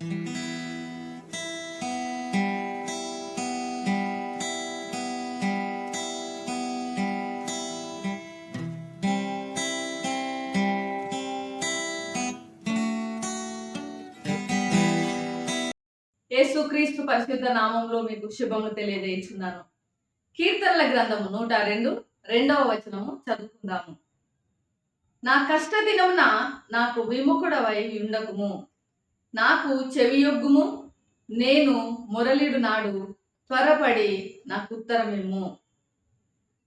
యేసుక్రీస్తు పరిశుద్ధ నామంలో మీకు శుభములు తెలియజేస్తున్నాను కీర్తనల గ్రంథము నూట రెండు రెండవ వచనము చదువుకుందాము. నా కష్ట దినమున నాకు విముఖుడవై ఉండకుము. నాకు చెవియొగ్గుము నేను మురళిడు నాడు త్వరపడి నాకు ఉత్తరమిమ్ము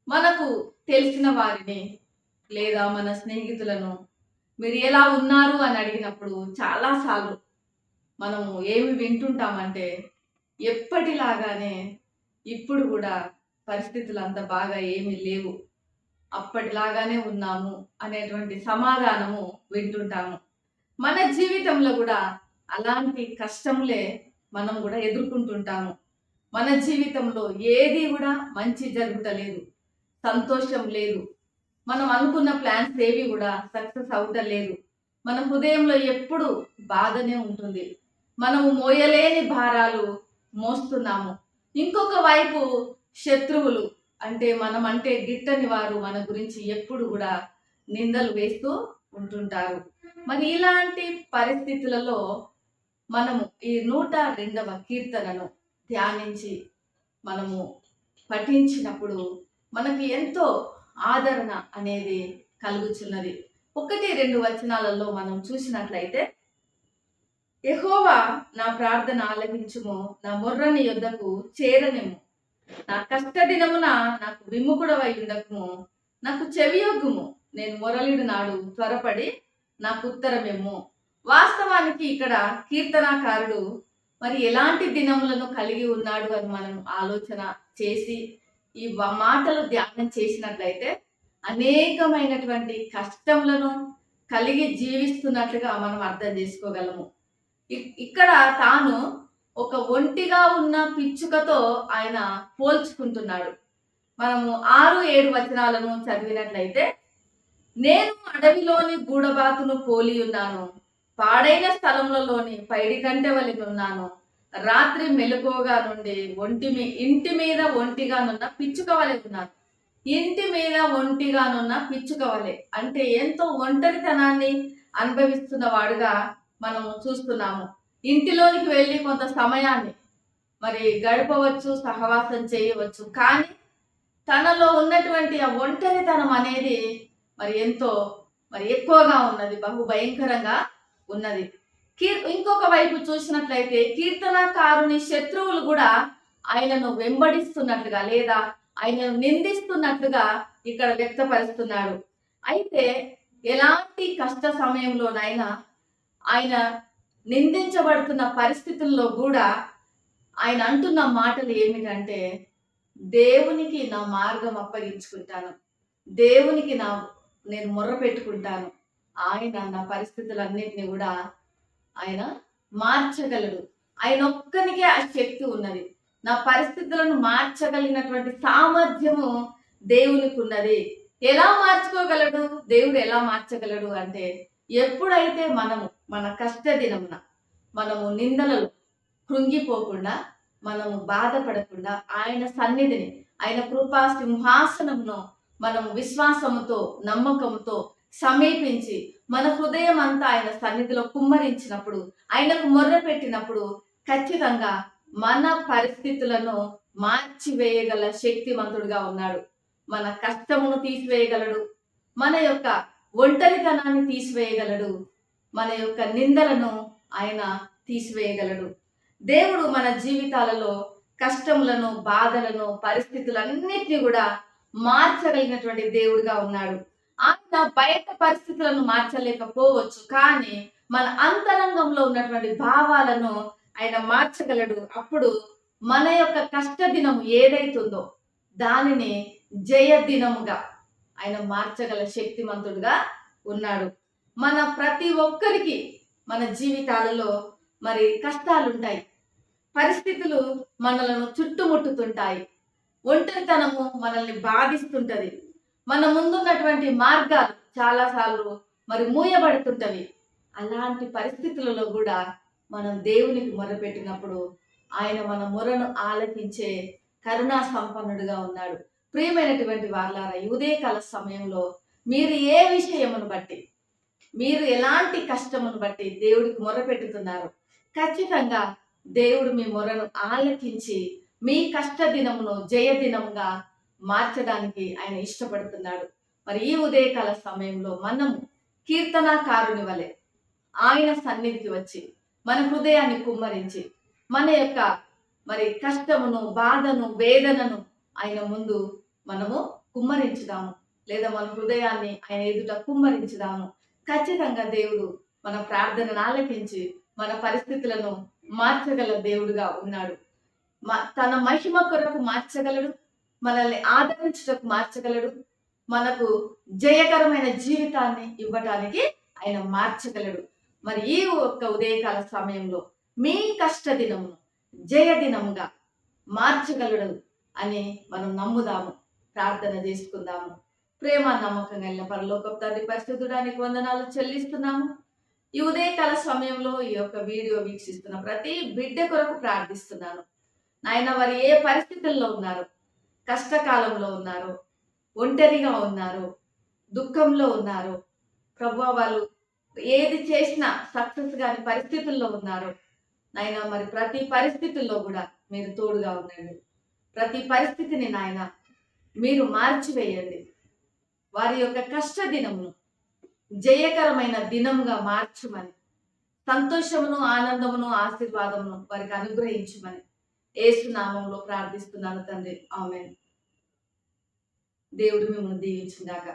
మనకు తెలిసిన వారిని లేదా మన స్నేహితులను మీరు ఎలా ఉన్నారు అని అడిగినప్పుడు చాలాసార్లు మనము ఏమి వింటుంటామంటే ఎప్పటిలాగానే ఇప్పుడు కూడా పరిస్థితులు అంత బాగా ఏమీ లేవు. అప్పటిలాగానే ఉన్నాము అనేటువంటి సమాధానము వింటుంటాము. మన జీవితంలో కూడా అలాంటి కష్టములే మనం కూడా ఎదుర్కొంటుంటాము. మన జీవితంలో ఏది కూడా మంచి జరుగుతలేదు. సంతోషం లేదు. మనం అనుకున్న ప్లాన్స్ ఏవి కూడా సక్సెస్ అవుతలేదు. మన హృదయంలో ఎప్పుడు బాధనే ఉంటుంది. మనము మోయలేని భారాలు మోస్తున్నాము. ఇంకొక వైపు శత్రువులు అంటే మనం అంటే గిట్టని వారు మన గురించి ఎప్పుడు కూడా నిందలు వేస్తూ ఉంటుంటారు. మరి ఇలాంటి పరిస్థితులలో మనము ఈ నూట రెండవ కీర్తనను ధ్యానించి మనము పఠించినప్పుడు మనకి ఎంతో ఆదరణ అనేది కలుగుచున్నది. ఒకటి రెండు వచనాలలో మనం చూసినట్లయితే ఎహోవా నా ప్రార్థన ఆలకించుము నా మొర్రని యొద్దకు చేరనిము నా కష్ట దినమున నాకు విముఖుడవై ఉండకము నాకు చెవియొగ్గుము. నేను మొరలిడు నాడు త్వరపడి నాకు ఉత్తరమేమో వాస్తవానికి ఇక్కడ కీర్తనాకారుడు మరి ఎలాంటి దినములను కలిగి ఉన్నాడు అని మనం ఆలోచన చేసి ఈ మాటలు ధ్యానం చేసినట్లయితే అనేకమైనటువంటి కష్టములను కలిగి జీవిస్తున్నట్లుగా మనం అర్థం చేసుకోగలము. ఇ- ఇక్కడ తాను ఒక ఒంటిగా ఉన్న పిచ్చుకతో ఆయన పోల్చుకుంటున్నాడు. మనము ఆరు ఏడు వచనాలను చదివినట్లయితే నేను అడవిలోని గూడబాతును పోలి ఉన్నాను. పాడైన స్థలములలోని పైడి కంటే వలె ఉన్నాను రాత్రి మెలకువగా నుండి ఒంటి మీ ఇంటి మీద ఒంటిగానున్న పిచ్చుక వలె ఉన్నాను ఇంటి మీద ఒంటిగానున్న పిచ్చుక వలె అంటే ఎంతో ఒంటరితనాన్ని అనుభవిస్తున్న వాడుగా మనము చూస్తున్నాము. ఇంటిలోనికి వెళ్ళి కొంత సమయాన్ని మరి గడపవచ్చు సహవాసం చేయవచ్చు. కానీ తనలో ఉన్నటువంటి ఆ ఒంటరితనం అనేది మరి ఎంతో మరి ఎక్కువగా ఉన్నది. బహు భయంకరంగా ఉన్నది. కీర్ ఇంకొక వైపు చూసినట్లయితే కీర్తనకారుని శత్రువులు కూడా ఆయనను వెంబడిస్తున్నట్లుగా లేదా ఆయనను నిందిస్తున్నట్లుగా ఇక్కడ వ్యక్తపరుస్తున్నాడు. అయితే ఎలాంటి కష్ట సమయంలోనైనా ఆయన నిందించబడుతున్న పరిస్థితుల్లో కూడా ఆయన అంటున్న మాటలు ఏమిటంటే దేవునికి నా మార్గం అప్పగించుకుంటాను. దేవునికి నా నేను మొర్ర పెట్టుకుంటాను ఆయన నా పరిస్థితులన్నింటినీ కూడా ఆయన మార్చగలడు. ఆయన ఒక్కనికే ఆ శక్తి ఉన్నది. నా పరిస్థితులను మార్చగలిగినటువంటి సామర్థ్యము దేవునికి ఉన్నది ఎలా మార్చుకోగలడు? దేవుడు ఎలా మార్చగలడు అంటే ఎప్పుడైతే మనము మన కష్ట దినమున మనము నిందలలో కృంగిపోకుండా మనము బాధపడకుండా ఆయన సన్నిధిని ఆయన కృపా సింహాసనమును మనము విశ్వాసముతో నమ్మకంతో సమీపించి మన హృదయం అంతా ఆయన సన్నిధిలో కుమ్మరించినప్పుడు ఆయనకు మొర్ర పెట్టినప్పుడు ఖచ్చితంగా మన పరిస్థితులను మార్చివేయగల శక్తివంతుడుగా ఉన్నాడు. మన కష్టమును తీసివేయగలడు. మన యొక్క ఒంటరితనాన్ని తీసివేయగలడు. మన యొక్క నిందలను ఆయన తీసివేయగలడు. దేవుడు మన జీవితాలలో కష్టములను బాధలను పరిస్థితులన్నిటినీ కూడా మార్చగలిగినటువంటి దేవుడుగా ఉన్నాడు. ఆయన బయట పరిస్థితులను మార్చలేకపోవచ్చు. కానీ మన అంతరంగంలో ఉన్నటువంటి భావాలను ఆయన మార్చగలడు. అప్పుడు మన యొక్క కష్ట దినము ఏదైతుందో దానిని జయ దినముగా ఆయన మార్చగల శక్తిమంతుడుగా ఉన్నాడు. మన ప్రతి ఒక్కరికి మన జీవితాలలో మరి కష్టాలుంటాయి. పరిస్థితులు మనలను చుట్టుముట్టుతుంటాయి. ఒంటరితనము మనల్ని బాధిస్తుంటది. మన ముందున్నటువంటి మార్గాలు చాలాసార్లు మరి మూయబడుతుంటవి. అలాంటి పరిస్థితులలో కూడా మనం దేవునికి మొరపెట్టినప్పుడు ఆయన మన మొరను ఆలకించే కరుణా సంపన్నుడుగా ఉన్నాడు. ప్రియమైనటువంటి వార్లారా ఈ ఉదయకాల సమయంలో మీరు ఏ విషయమును బట్టి మీరు ఎలాంటి కష్టమును బట్టి దేవుడికి మొరపెట్టుతున్నారు? ఖచ్చితంగా దేవుడు మీ మొరను ఆలకించి మీ కష్ట దినమును జయ దినముగా మార్చడానికి ఆయన ఇష్టపడుతున్నాడు. మరి ఈ ఉదయకాల సమయంలో మనము కీర్తనాకారుని వలె ఆయన సన్నిధికి వచ్చి మన హృదయాన్ని కుమ్మరించి మన యొక్క మరి కష్టమును బాధను వేదనను ఆయన ముందు మనము కుమ్మరించుదాము. లేదా మన హృదయాన్ని ఆయన ఎదుట కుమ్మరించుదాము. ఖచ్చితంగా దేవుడు మన ప్రార్థనను ఆలకించి మన పరిస్థితులను మార్చగల దేవుడుగా ఉన్నాడు. మ- తన మహిమ కొరకు మార్చగలడు. మనల్ని ఆదరించుటకు మార్చగలడు. మనకు జయకరమైన జీవితాన్ని ఇవ్వటానికి ఆయన మార్చగలడు. మరి ఈ ఒక్క ఉదయకాల సమయంలో మీ కష్ట దినమును జయ దినముగా మార్చగలడు అని మనం నమ్ముదాము. ప్రార్థన చేసుకుందాము. ప్రేమ నమ్మకం కలిగిన పరలోక తండ్రి పరిశుద్ధుడానికి వందనాలు చెల్లిస్తున్నాము. ఈ ఉదయకాల సమయంలో ఈ యొక్క వీడియో వీక్షిస్తున్న ప్రతి బిడ్డ కొరకు ప్రార్థిస్తున్నాను. నాయన వారు ఏ పరిస్థితుల్లో ఉన్నారు కష్టకాలంలో ఉన్నారు ఒంటరిగా ఉన్నారు దుఃఖంలో ఉన్నారు. ప్రభు వాళ్ళు ఏది చేసినా సక్సెస్ కాని పరిస్థితుల్లో ఉన్నారు. నాయన మరి ప్రతి పరిస్థితుల్లో కూడా మీరు తోడుగా ఉండండి. ప్రతి పరిస్థితిని నాయన మీరు మార్చివేయండి. వారి యొక్క కష్ట దినమును జయకరమైన దినముగా మార్చుమని సంతోషమును ఆనందమును ఆశీర్వాదమును వారికి అనుగ్రహించమని ఏసు నామంలో ప్రార్థిస్తున్నాను తండ్రి. ఆమె దేవుడు మిమ్మల్ని దీవించిందాక